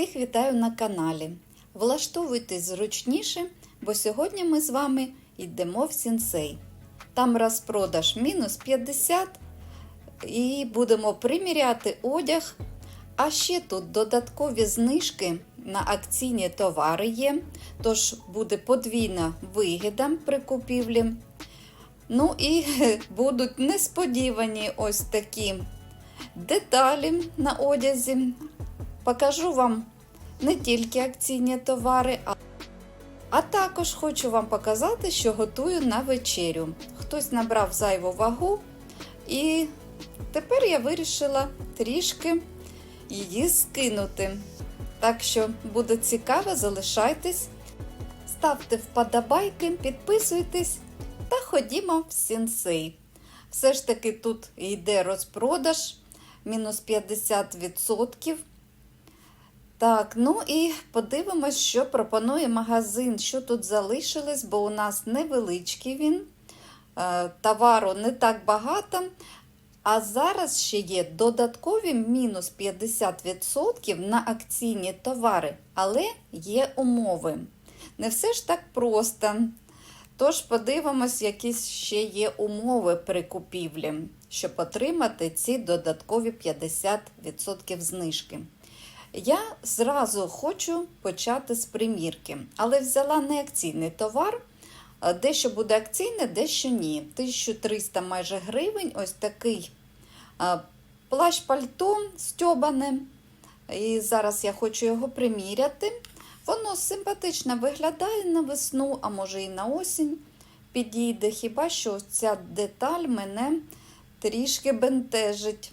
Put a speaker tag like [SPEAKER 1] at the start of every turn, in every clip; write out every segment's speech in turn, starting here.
[SPEAKER 1] Всіх вітаю на каналі. Влаштовуйтесь зручніше, бо сьогодні ми з вами йдемо в сінсей. Там розпродаж мінус 50 і будемо приміряти одяг. А ще тут додаткові знижки на акційні товари є, тож буде подвійна вигіда при купівлі. Ну і будуть несподівані ось такі деталі на одязі. Покажу вам не тільки акційні товари, а, також хочу вам показати, що готую на вечерю. Хтось набрав зайву вагу, і тепер я вирішила трішки її скинути. Так що буде цікаво, залишайтесь, ставте вподобайки, підписуйтесь та ходімо в сінсей. Все ж таки тут йде розпродаж мінус 50%. Так, ну і подивимось, що пропонує магазин, що тут залишилось, бо у нас невеличкий він, е, товару не так багато. А зараз ще є додаткові мінус 50% на акційні товари, але є умови. Не все ж так просто. Тож подивимось, які ще є умови при купівлі, щоб отримати ці додаткові 50% знижки. Я зразу хочу почати з примірки, але взяла не акційний товар. Дещо буде акційне, дещо ні. 1300 майже гривень. Ось такий плащ пальто стьобане. І зараз я хочу його приміряти. Воно симпатично виглядає на весну, а може і на осінь підійде. Хіба що ця деталь мене трішки бентежить.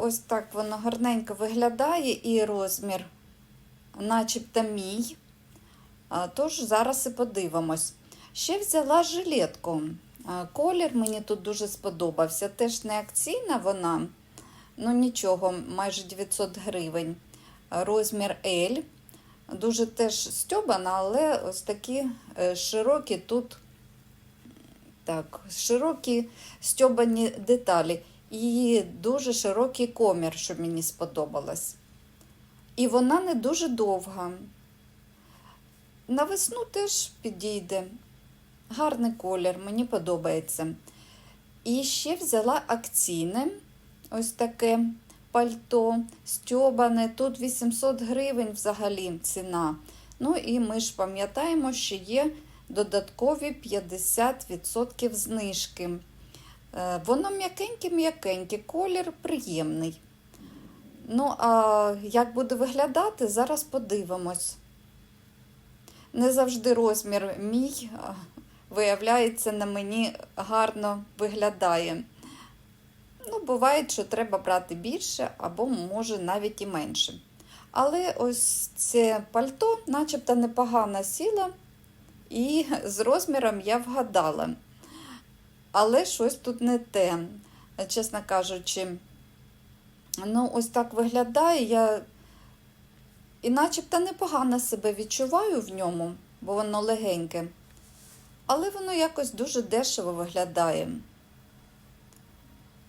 [SPEAKER 1] Ось так воно гарненько виглядає і розмір, начебто мій. Тож зараз і подивимось. Ще взяла жилетку. Колір мені тут дуже сподобався. Теж не акційна вона, ну нічого, майже 900 гривень. Розмір L. Дуже теж стьобана, але ось такі е, широкі тут так, широкі стьобані деталі. І дуже широкий комір, що мені сподобалось. І вона не дуже довга. На весну теж підійде. Гарний колір, мені подобається. І ще взяла акційне ось таке пальто, стьобане. Тут 800 гривень взагалі ціна. Ну і ми ж пам'ятаємо, що є додаткові 50% знижки. Е, воно м'якеньке-м'якеньке, колір приємний. Ну, а як буде виглядати, зараз подивимось. Не завжди розмір мій, виявляється, на мені гарно виглядає. Ну, буває, що треба брати більше, або, може, навіть і менше. Але ось це пальто, начебто непогана сіла, і з розміром я вгадала. Але щось тут не те, чесно кажучи. Ну, ось так виглядає. Я і начебто непогано себе відчуваю в ньому, бо воно легеньке. Але воно якось дуже дешево виглядає.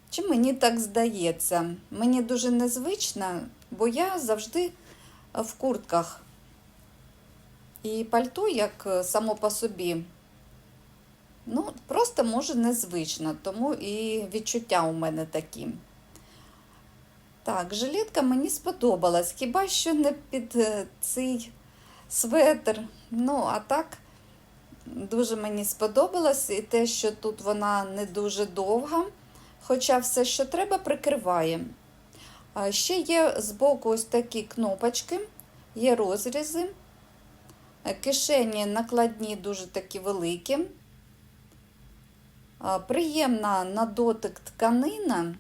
[SPEAKER 1] Чи мені так здається? Мені дуже незвично, бо я завжди в куртках. І пальто, як само по собі, ну, просто може незвично, тому і відчуття у мене такі. Так, жилетка мені сподобалась, хіба що не під цей светр. Ну, а так, дуже мені сподобалось і те, що тут вона не дуже довга, хоча все, що треба, прикриває. Ще є збоку ось такі кнопочки, є розрізи, кишені накладні дуже такі великі. Приємна на дотик тканина.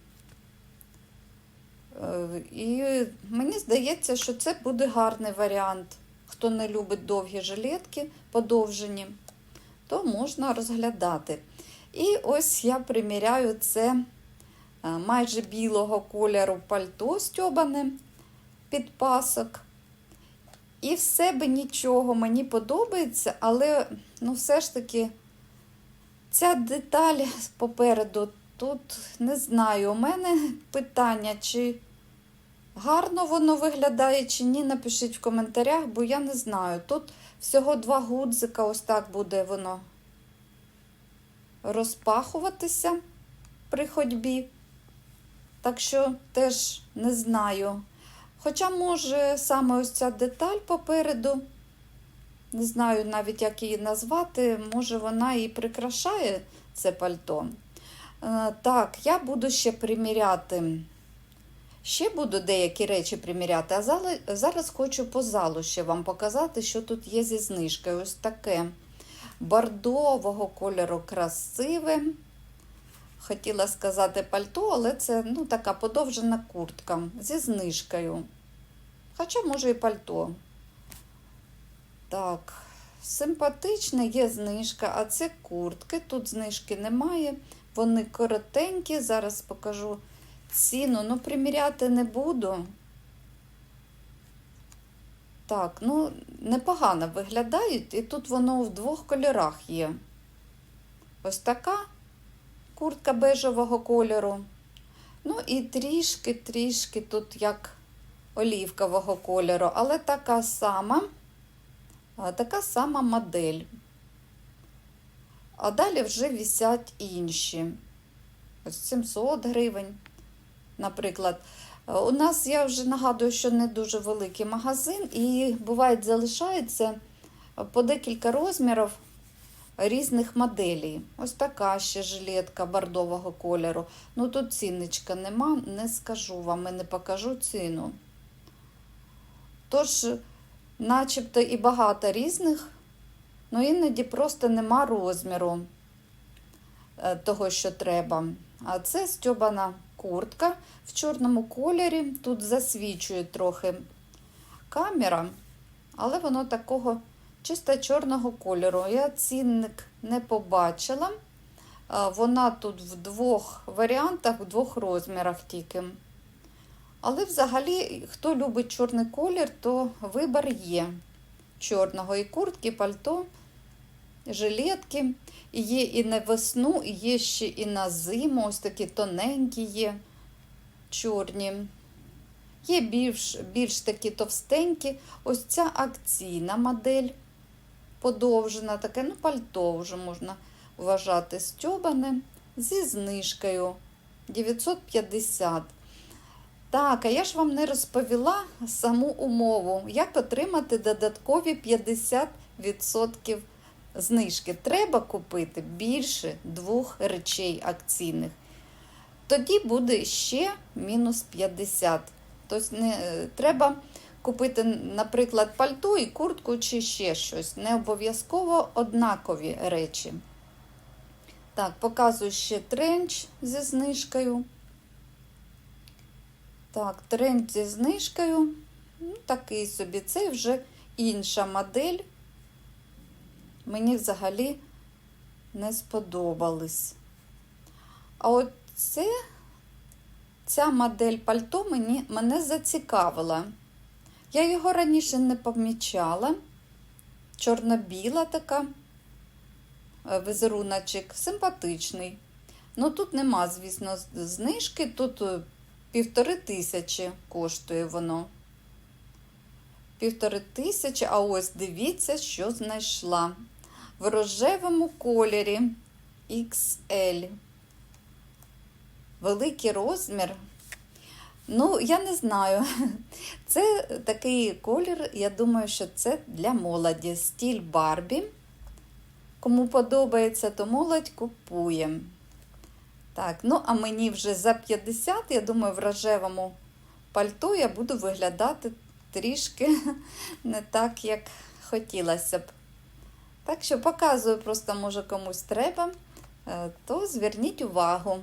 [SPEAKER 1] І мені здається, що це буде гарний варіант. Хто не любить довгі жилетки, подовжені, то можна розглядати. І ось я приміряю це майже білого кольору пальто стьобане під пасок. І в себе нічого мені подобається, але ну, все ж таки ця деталь попереду тут не знаю. У мене питання, чи Гарно воно виглядає чи ні, напишіть в коментарях, бо я не знаю. Тут всього два гудзика, ось так буде воно розпахуватися при ходьбі. Так що теж не знаю. Хоча, може, саме ось ця деталь попереду, не знаю навіть, як її назвати, може, вона і прикрашає це пальто. Е, Так, я буду ще приміряти. Ще буду деякі речі приміряти, а зараз хочу по залу ще вам показати, що тут є зі знижкою. Ось таке бордового кольору красиве. Хотіла сказати пальто, але це ну, така подовжена куртка зі знижкою. Хоча, може, і пальто. Так, симпатичне є знижка, а це куртки. Тут знижки немає. Вони коротенькі. Зараз покажу ціну. Ну, приміряти не буду. Так, ну, непогано виглядають, і тут воно в двох кольорах є. Ось така куртка бежевого кольору. Ну і трішки-трішки тут як олівкового кольору, але така сама, така сама модель. А далі вже висять інші. Ось 700 гривень, наприклад. У нас, я вже нагадую, що не дуже великий магазин, і буває, залишається по декілька розмірів різних моделей. Ось така ще жилетка бордового кольору. Ну тут цінничка нема, не скажу вам і не покажу ціну. Тож, начебто і багато різних, ну іноді просто нема розміру е, того, що треба. А це стьобана куртка в чорному кольорі. Тут засвічує трохи камера, але воно такого чисто чорного кольору. Я цінник не побачила. Вона тут в двох варіантах, в двох розмірах тільки. Але взагалі, хто любить чорний колір, то вибір є чорного і куртки, пальто, жилетки. І Є і на весну, і є ще і на зиму. Ось такі тоненькі є, чорні. Є більш, більш такі товстенькі. Ось ця акційна модель подовжена, таке, ну, пальто вже можна вважати стьобане зі знижкою 950. Так, а я ж вам не розповіла саму умову, як отримати додаткові 50% знижки. Треба купити більше двох речей акційних. Тоді буде ще мінус 50. Тобто не, е, треба купити, наприклад, пальто і куртку чи ще щось. Не обов'язково однакові речі. Так, показую ще тренч зі знижкою. Так, тренд зі знижкою. Ну, такий собі. Це вже інша модель. Мені взагалі не сподобались. А от це, ця модель пальто мені, мене зацікавила. Я його раніше не помічала. Чорно-біла така е, візеруночок, симпатичний. Ну тут нема, звісно, знижки. Тут е, півтори тисячі коштує воно. Півтори тисячі, а ось дивіться, що знайшла. В рожевому кольорі XL. Великий розмір. Ну, я не знаю. Це такий колір, я думаю, що це для молоді. Стіль Барбі. Кому подобається, то молодь купує. Так, ну а мені вже за 50, я думаю, в рожевому пальто я буду виглядати трішки не так, як хотілося б. Так що показую, просто, може, комусь треба, е, то зверніть увагу.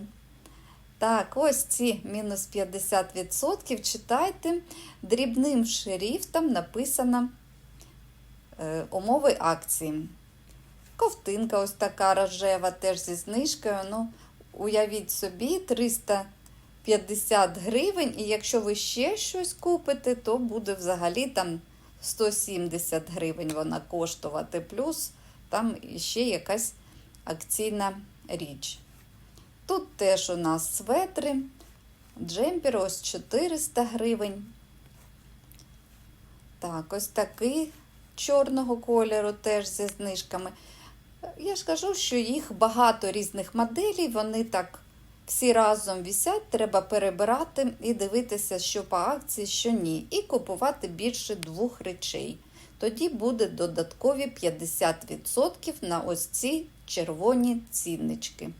[SPEAKER 1] Так, ось ці мінус 50%. Читайте, дрібним шрифтом написано е, умови акції. Ковтинка ось така рожева, теж зі знижкою. Ну, уявіть собі, 350 гривень, і якщо ви ще щось купите, то буде взагалі там 170 гривень вона коштувати, плюс там ще якась акційна річ. Тут теж у нас светри джемпер ось 400 гривень. Так, ось такий чорного кольору теж зі знижками. Я ж кажу, що їх багато різних моделей, вони так всі разом вісять, треба перебирати і дивитися, що по акції, що ні. І купувати більше двох речей. Тоді буде додаткові 50% на ось ці червоні ціннички.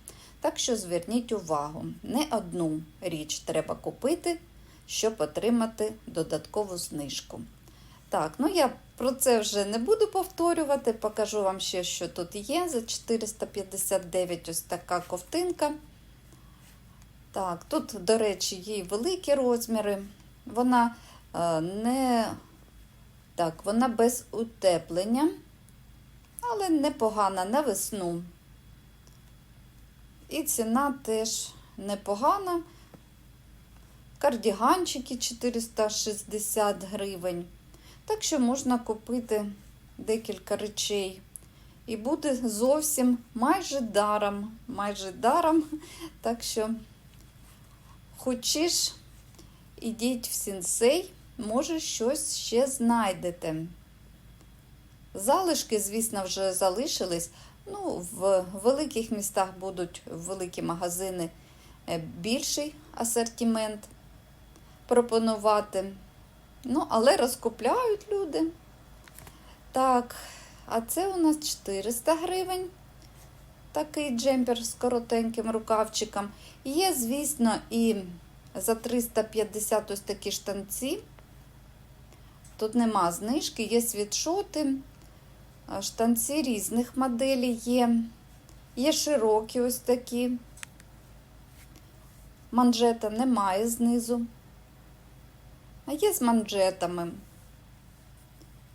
[SPEAKER 1] Так що зверніть увагу, не одну річ треба купити, щоб отримати додаткову знижку. Так, ну я про це вже не буду повторювати, покажу вам ще, що тут є. За 459 ось така ковтинка. Так, тут, до речі, їй великі розміри. Вона е, не так, вона без утеплення, але непогана на весну. І ціна теж непогана. Кардіганчики 460 гривень. Так що можна купити декілька речей. І буде зовсім майже даром. Майже даром. Так що, хочеш, ідіть в сінсей, може, щось ще знайдете. Залишки, звісно, вже залишились. Ну, в великих містах будуть великі магазини е, більший асортимент пропонувати. Ну, але розкупляють люди. Так, а це у нас 400 гривень. Такий джемпер з коротеньким рукавчиком. Є, звісно, і за 350 ось такі штанці. Тут нема знижки, є світшоти, штанці різних моделей є. Є широкі ось такі. Манжета немає знизу. А є з манжетами.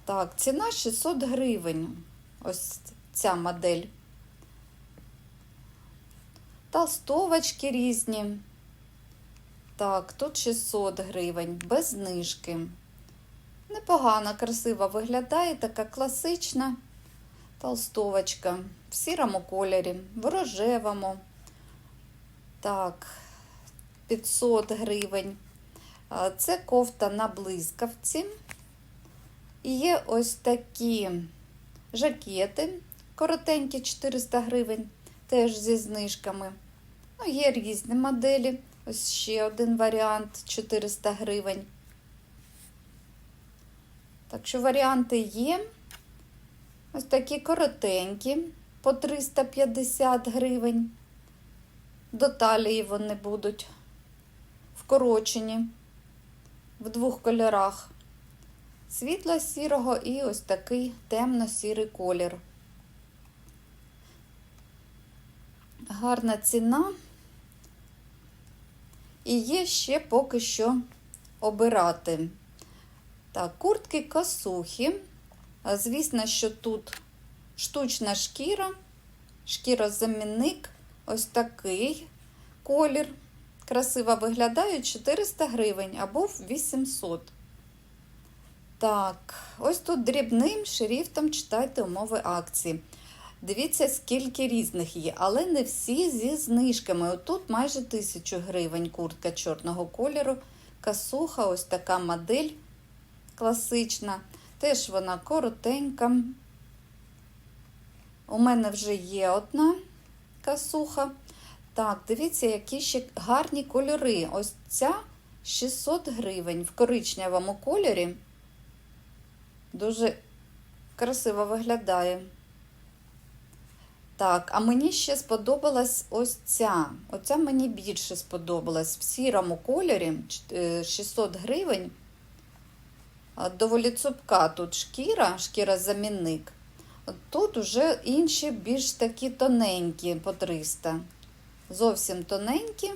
[SPEAKER 1] Так, ціна 600 гривень. Ось ця модель. Толстовочки різні. Так, тут 600 гривень, без знижки. Непогано, красиво виглядає, така класична толстовочка в сірому кольорі, в рожевому. Так, 500 гривень. Це кофта на блискавці. І є ось такі жакети, коротенькі 400 гривень, теж зі знижками. Ну, Є різні моделі. Ось ще один варіант 400 гривень. Так що варіанти є. Ось такі коротенькі по 350 гривень. До талії вони будуть вкорочені в двох кольорах. Світло-сірого і ось такий темно-сірий колір. Гарна ціна. І є ще поки що обирати. Так, куртки косухи. Звісно, що тут штучна шкіра, шкірозамінник, ось такий колір. Красиво виглядають 400 гривень або 800. Так, ось тут дрібним шрифтом читайте умови акції. Дивіться, скільки різних є, але не всі зі знижками. Отут майже 1000 гривень куртка чорного кольору. Касуха, ось така модель класична. Теж вона коротенька. У мене вже є одна касуха. Так, дивіться, які ще гарні кольори. Ось ця 600 гривень в коричневому кольорі. Дуже красиво виглядає. Так, а мені ще сподобалась ось ця. Оця мені більше сподобалась в сірому кольорі 600 е, гривень. Доволі цупка тут шкіра, шкіра-замінник. Тут вже інші більш такі тоненькі по 300 зовсім тоненькі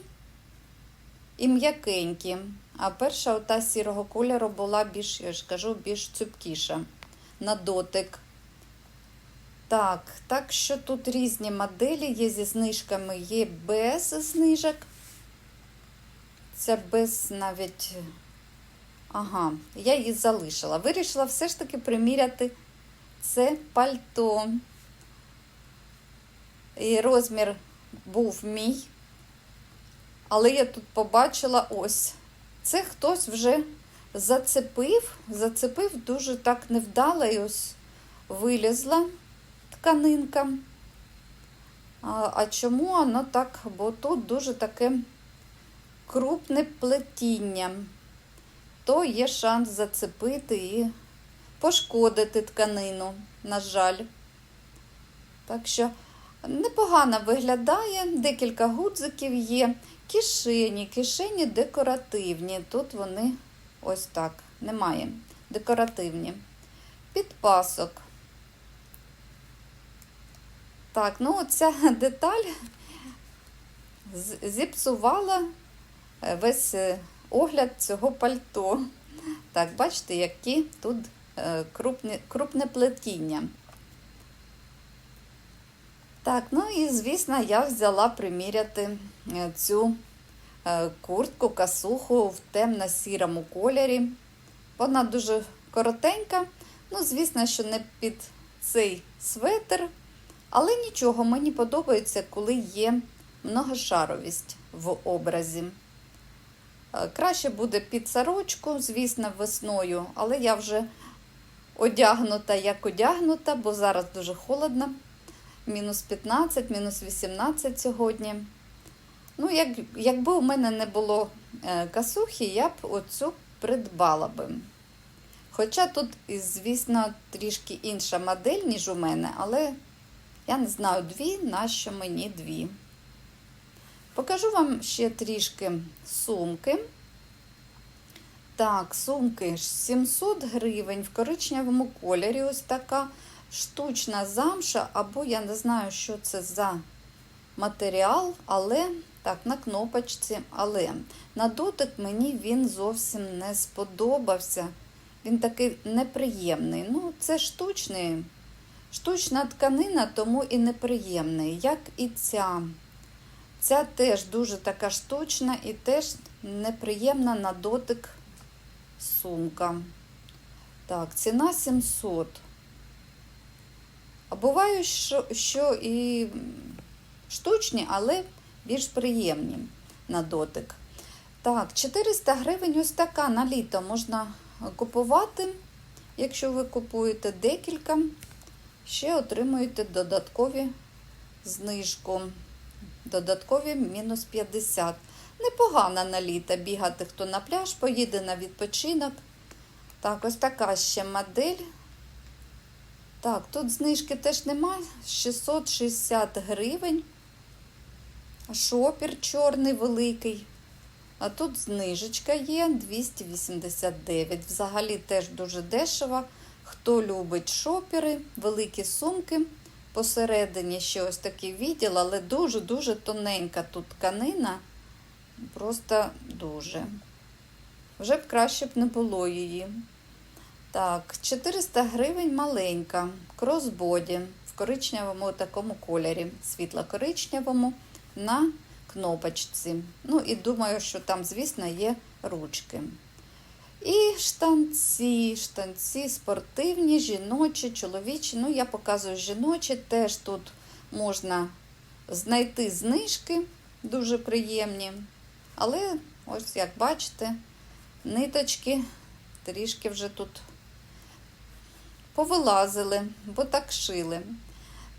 [SPEAKER 1] і м'якенькі. А перша ота сірого кольору була більш, я ж кажу, більш цупкіша на дотик. Так, так що тут різні моделі є зі знижками, є без знижок. Це без навіть. Ага, я її залишила. Вирішила все ж таки приміряти це пальто. І розмір був мій, Але я тут побачила ось. Це хтось вже зацепив, зацепив дуже так невдало і ось вилізла тканинка. А, а чому воно так? Бо тут дуже таке крупне плетіння, то є шанс зацепити і пошкодити тканину, на жаль. Так що непогано виглядає, декілька гудзиків є. Кишені, кишені декоративні. Тут вони ось так, немає. Декоративні. Підпасок. Так, ну оця деталь зіпсувала е, весь е, огляд цього пальто. Так, бачите, які тут е, крупне, крупне плетіння. Так, ну і звісно, я взяла приміряти е, цю е, куртку, касуху в темно-сірому кольорі. Вона дуже коротенька. Ну, звісно, що не під цей светр, але нічого, мені подобається, коли є многошаровість в образі. Е, Краще буде під сорочку, звісно, весною, але я вже одягнута як одягнута, бо зараз дуже холодно. Мінус 15, мінус 18 сьогодні. Ну, як, якби у мене не було е, касухи, я б оцю придбала би. Хоча тут, звісно, трішки інша модель, ніж у мене, але я не знаю дві, нащо мені дві. Покажу вам ще трішки сумки. Так, сумки 700 гривень в коричневому кольорі. Ось така штучна замша, або я не знаю, що це за матеріал, але так, на кнопочці, але на дотик мені він зовсім не сподобався. Він такий неприємний. Ну, це штучний, штучна тканина, тому і неприємний, як і ця. Ця теж дуже така штучна і теж неприємна на дотик сумка. Так, ціна 700. Буває, що, що і штучні, але більш приємні на дотик. Так, 400 гривень ось така на літо можна купувати. Якщо ви купуєте декілька, ще отримуєте додаткові знижку. Додаткові мінус 50. Непогано на літо бігати, хто на пляж поїде на відпочинок. Так, ось така ще модель. Так, тут знижки теж нема. 660 гривень. Шопір чорний великий. А тут знижечка є 289. Взагалі теж дуже дешево. Хто любить шопери, великі сумки. Посередині ще ось такий відділ, але дуже-дуже тоненька тут тканина. Просто дуже. Вже б краще б не було її. Так, 400 гривень маленька. Кросбоді в коричневому такому кольорі, світло-коричневому на кнопочці. Ну і думаю, що там, звісно, є ручки. І штанці, штанці спортивні, жіночі, чоловічі. Ну, я показую жіночі, теж тут можна знайти знижки, дуже приємні. Але, ось як бачите, ниточки трішки вже тут повилазили, бо так шили.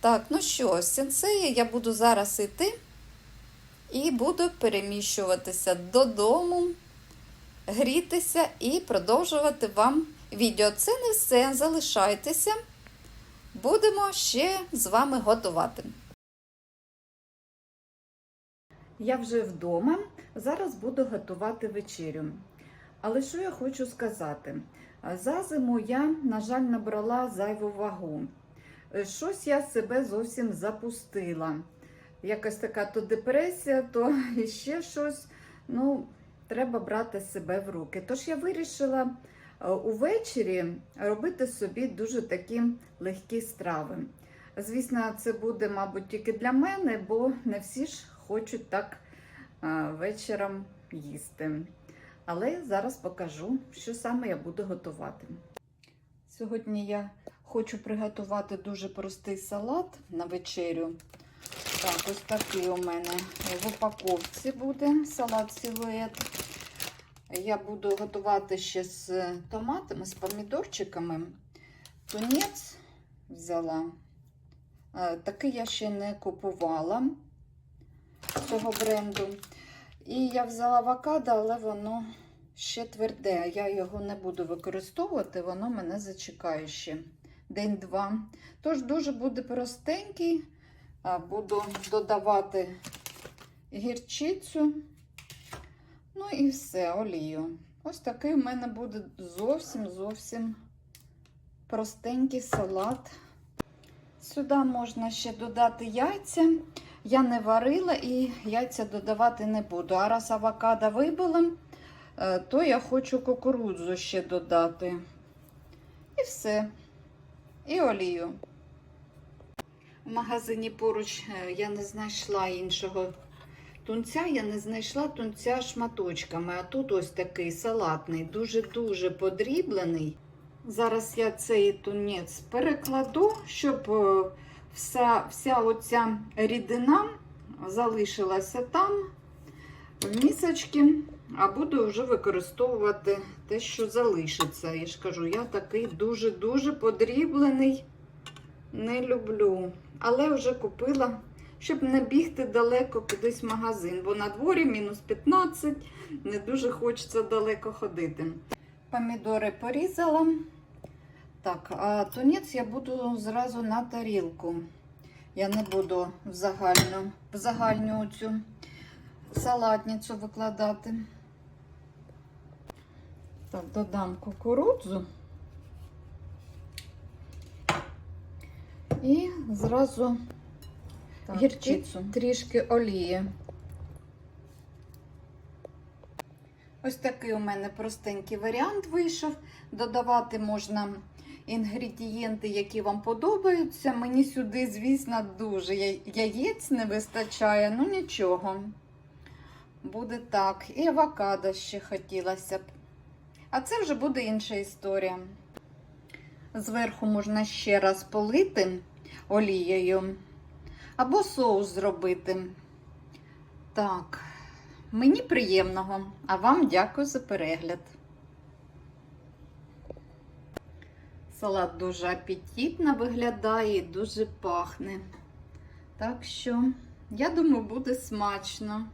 [SPEAKER 1] Так, ну що, з я буду зараз йти і буду переміщуватися додому, грітися і продовжувати вам відео. Це не все, залишайтеся. Будемо ще з вами готувати. Я вже вдома. Зараз буду готувати вечерю. Але що я хочу сказати? За зиму я, на жаль, набрала зайву вагу. Е, Щось я себе зовсім запустила. Якась така то депресія, то ще щось. Ну, треба брати себе в руки. Тож я вирішила е, увечері робити собі дуже такі легкі страви. Звісно, це буде, мабуть, тільки для мене, бо не всі ж хочуть так е, вечором їсти. Але зараз покажу, що саме я буду готувати. Сьогодні я хочу приготувати дуже простий салат на вечерю. Так, ось такий у мене в упаковці буде салат силует. Я буду готувати ще з томатами, з помідорчиками. Тунець взяла. Е, Такий я ще не купувала цього бренду. І я взяла авокадо, але воно ще тверде. Я його не буду використовувати, воно мене зачекає ще день-два. Тож дуже буде простенький. Буду додавати гірчицю. Ну і все, олію. Ось такий у мене буде зовсім зовсім простенький салат. Сюди можна ще додати яйця. Я не варила і яйця додавати не буду. А раз авокадо вибила, е, то я хочу кукурудзу ще додати. І все. І олію. В магазині поруч е, я не знайшла іншого тунця, я не знайшла тунця шматочками. А тут ось такий салатний, дуже-дуже подріблений. Зараз я цей тунець перекладу, щоб е, вся, вся оця рідина залишилася там, в місочці, а буду вже використовувати те, що залишиться. Я ж кажу, я такий дуже-дуже подріблений не люблю. Але вже купила, щоб не бігти далеко кудись в магазин, бо на дворі мінус 15, не дуже хочеться далеко ходити. Помідори порізала. Так, а тунець я буду зразу на тарілку. Я не буду в загальну, в загальню цю салатницю викладати. Так, додам кукурудзу. І зразу
[SPEAKER 2] Так,
[SPEAKER 1] гірчицю, трішки олії. Ось такий у мене простенький варіант вийшов. Додавати можна інгредієнти, які вам подобаються. Мені сюди, звісно, дуже яєць не вистачає, ну нічого. Буде так. І авокадо ще хотілося б. А це вже буде інша історія. Зверху можна ще раз полити олією або соус зробити. Так, мені приємного, а вам дякую за перегляд. Салат дуже апетитно виглядає і дуже пахне. Так що, я думаю, буде смачно.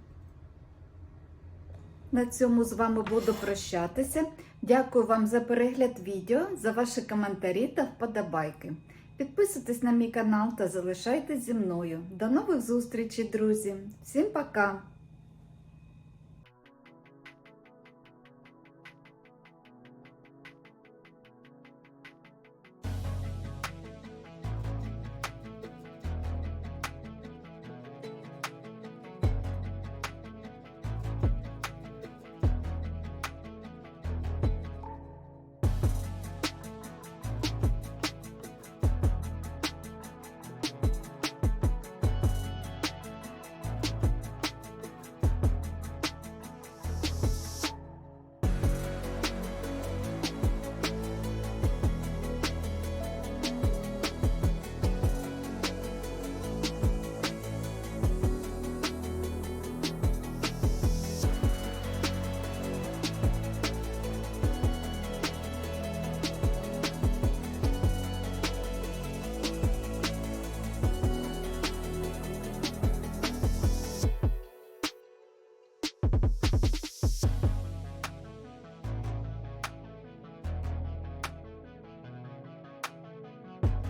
[SPEAKER 1] На цьому з вами буду прощатися. Дякую вам за перегляд відео, за ваші коментарі та вподобайки. Підписуйтесь на мій канал та залишайтесь зі мною. До нових зустрічей, друзі! Всім пока!